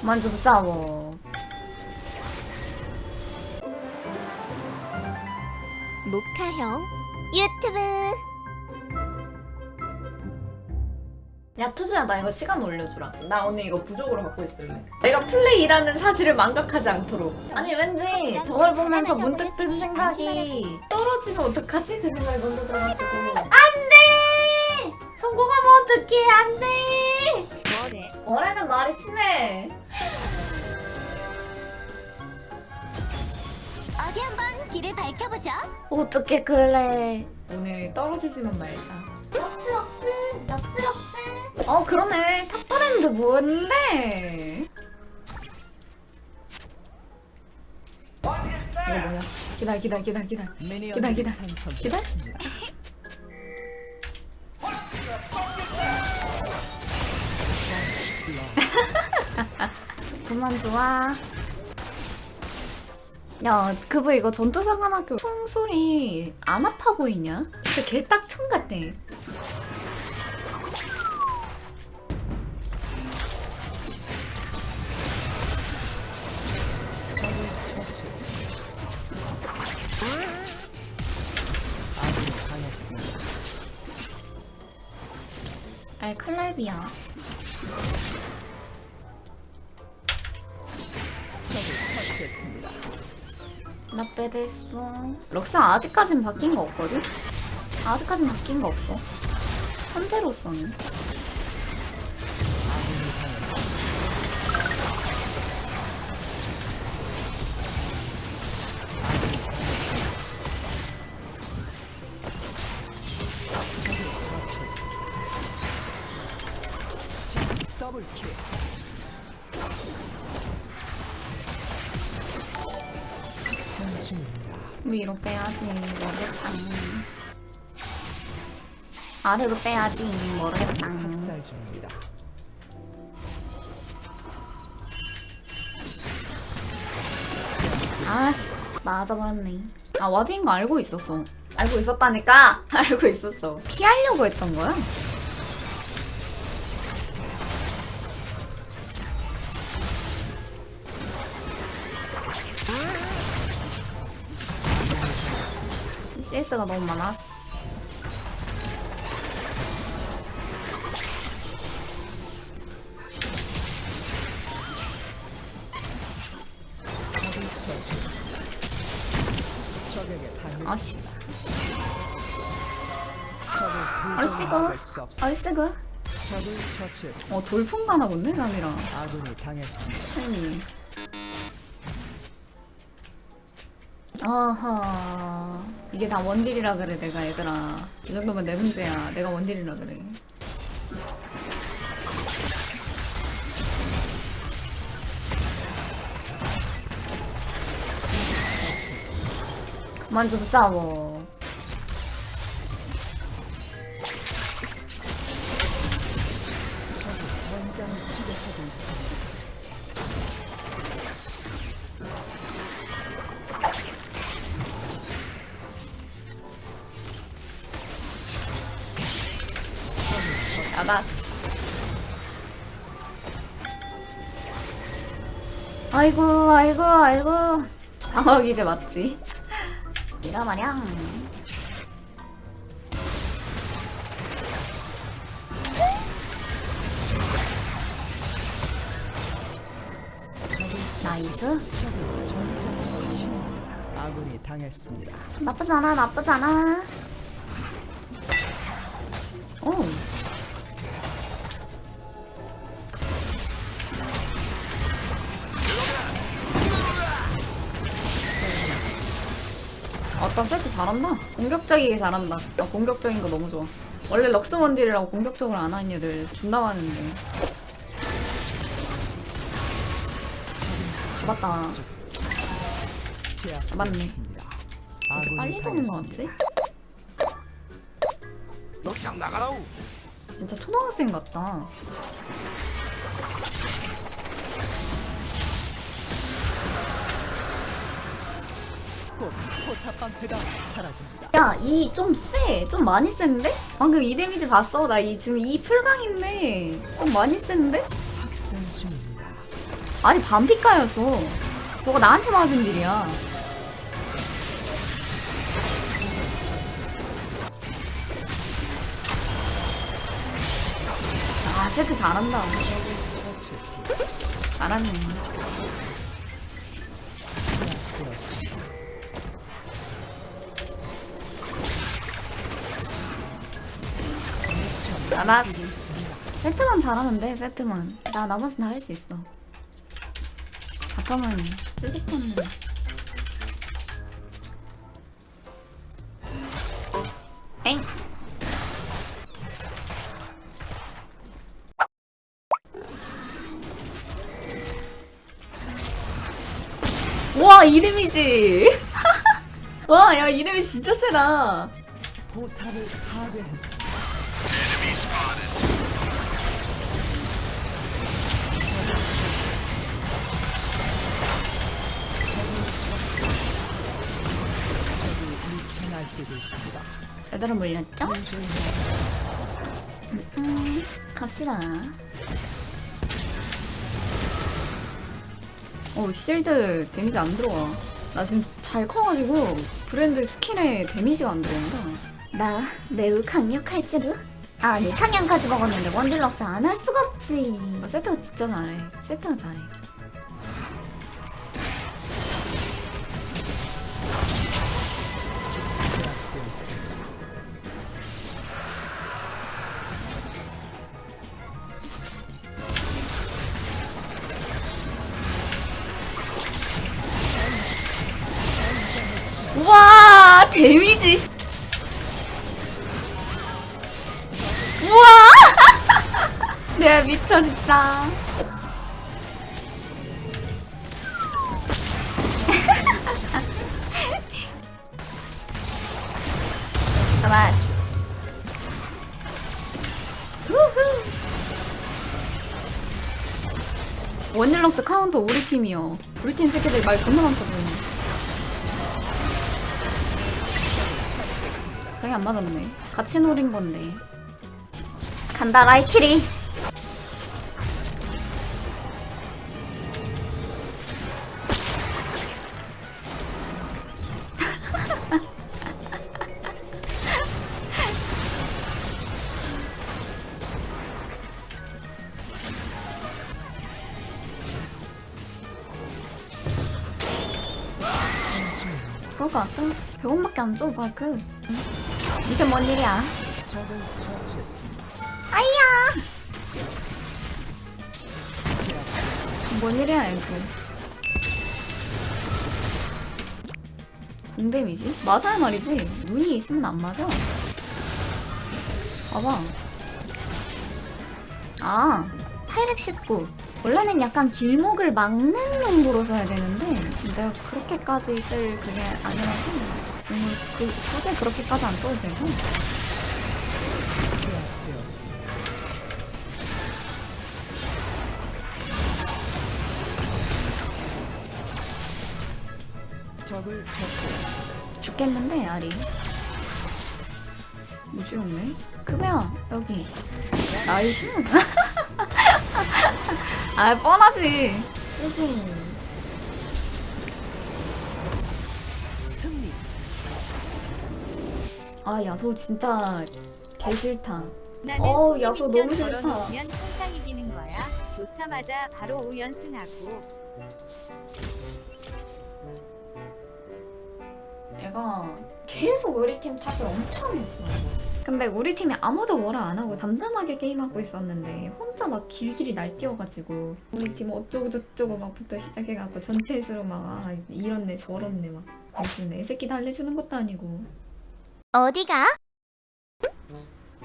그만 좀 싸워. 모카형 유튜브 야 투수야 나 이거 시간 올려주라 나 오늘 이거 부족으로 갖고 있을래 내가 플레이라는 사실을 망각하지 않도록 아니 왠지 저걸 보면서 문득 든 생각이 떨어지면 어떡하지? 그 생각이 먼저 들어가지고 안돼! 성공하면 어떡해 안돼! 뭐래? 뭐라는 말이 심해 어디 한번 길을 밝혀보죠. 어떻게 그래? 오늘 떨어지지만 말자. 럭스 럭스 럭스 럭스. 어 그러네. 탑브랜드 뭔데? 이거 뭐냐 기다려 기다려 기다려 기다려. 기다려 기다려. 기다려 그만 좋아 야 그거 이거 전투사관학교 총소리 안 아파 보이냐? 진짜 개 딱총 같아. 알 칼날비야 나 빼됐어 럭사 아직까진 바뀐 거 없거든? 아직까진 바뀐 거 없어? 현재로서는 위로 빼야지 모르겠다. 아래로 빼야지 모르겠다. 학살 중입니다. 아씨 맞아버렸네. 아 와드인 거 알고 있었어. 알고 있었다니까? 알고 있었어. 피하려고 했던 거야? CS가 너무 많았어. 아씨 얼씨구. 얼씨구. 어 돌풍 가나 보네 남이랑 아군이 당했습니다. 아니. 아하. 이게 다 원딜이라 그래, 내가 얘들아. 이 정도면 내 문제야. 내가 원딜이라 그래. 그만 좀 싸워. 전장을 지배하고 있습니다. 알았어. 아이고, 아이고, 아이고. 방어기 이제 맞지? 이라 마냥. 나이스. 아군이 당했습니다. 나쁘지 않아, 나쁘지 않아. 오. 잘한다. 공격적이게 잘한다. 나 공격적인 거 너무 좋아. 원래 럭스 원딜이라고 공격적으로 안 하는 애들 존나 많은데. 잡았다. 잡았네. 이렇게 빨리 도는 거. 같지? 진짜 초등학생 같다. 곧 포탑 방패가 사라집니다. 야, 이 좀 세. 좀 많이 센데? 방금 이 데미지 봤어? 나 이 지금 이 풀강인데 좀 많이 센데? 학생 중입니다. 아니 반피카였어. 저거 나한테 맞은 일이야. 아 세트 잘한다. 잘하네. 알았어. 세트만 잘하면 돼 세트만. 나 나머지 다 할 수 있어. 잠깐만 쓰리콘은 엥. 와 이름이지. 와 야 이름이 진짜 세다. 포탑을 파괴했습 제대로 물렸죠? 음, 갑시다. 어, 실드 데미지 안 들어와. 나 지금 잘 커가지고 브랜드 스킨에 데미지가 안 들어온다. 나 매우 강력할지도? 아니 상향까지 먹었는데 원딜럭스 안 할 수가 없지 아, 세트가 진짜 잘해. 세트가 잘해. 내가 미쳐, 진짜. 원일럭스 카운터 우리 팀이요. 우리 팀 새끼들 말 존나 많거든. 자기 안 맞았네. 같이 노린 건데. 간다 라이키리 것 같다. 100원밖에 안 줘, 마이크. 이게 뭔 일이야? 아이야 뭔 일이야, 이거. 공댐이지? 맞아야 말이지. 눈이 있으면 안 맞아. 봐봐. 아, 819. 원래는 약간 길목을 막는 용도로 써야 되는데, 내가 그렇게까지 쓸 그게 아니라서, 오늘 그, 굳이 그렇게까지 안 써도 되고. 적을 처치했습니다. 죽겠는데 아리 못 죽었네 그거야 여기 나이스 아 뻔하지 승리. 아 야소 진짜 개 싫다 나는 어우, 어, 야수 미션 너무 싫다. 걸어놓으면 항상 이기는 거야. 놓자마자 바로 5연승하고. 내가 계속 우리 팀 탓을 엄청 했어 근데 우리 팀이 아무도 뭐라 안 하고 담담하게 게임하고 있었는데 혼자 막 길길이 날뛰어가지고 우리 팀 어쩌고 저쩌고 막부터 시작해갖고 전체적으로 막 아, 이렇네 저렇네 막 무슨 애 새끼 달래주는 것도 아니고 어디가?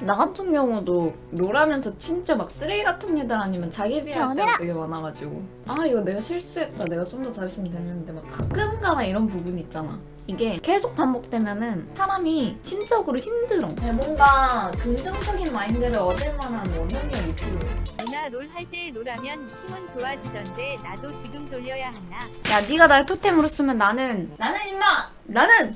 나 같은 경우도 롤하면서 진짜 막 쓰레기 같은 애들 아니면 자기 비할 때가. 되게 많아가지고. 아 이거 내가 실수했다. 내가 좀 더 잘했으면 됐는데 막 가끔가다 이런 부분이 있잖아. 이게 계속 반복되면은 사람이 심적으로 힘들어. 네, 뭔가 긍정적인 마인드를 얻을 만한 원동력이 필요해. 누나 롤 할 때 롤하면 팀은 좋아지던데 나도 지금 돌려야 하나? 야 네가 날 토템으로 쓰면 나는 나는 임마! 나는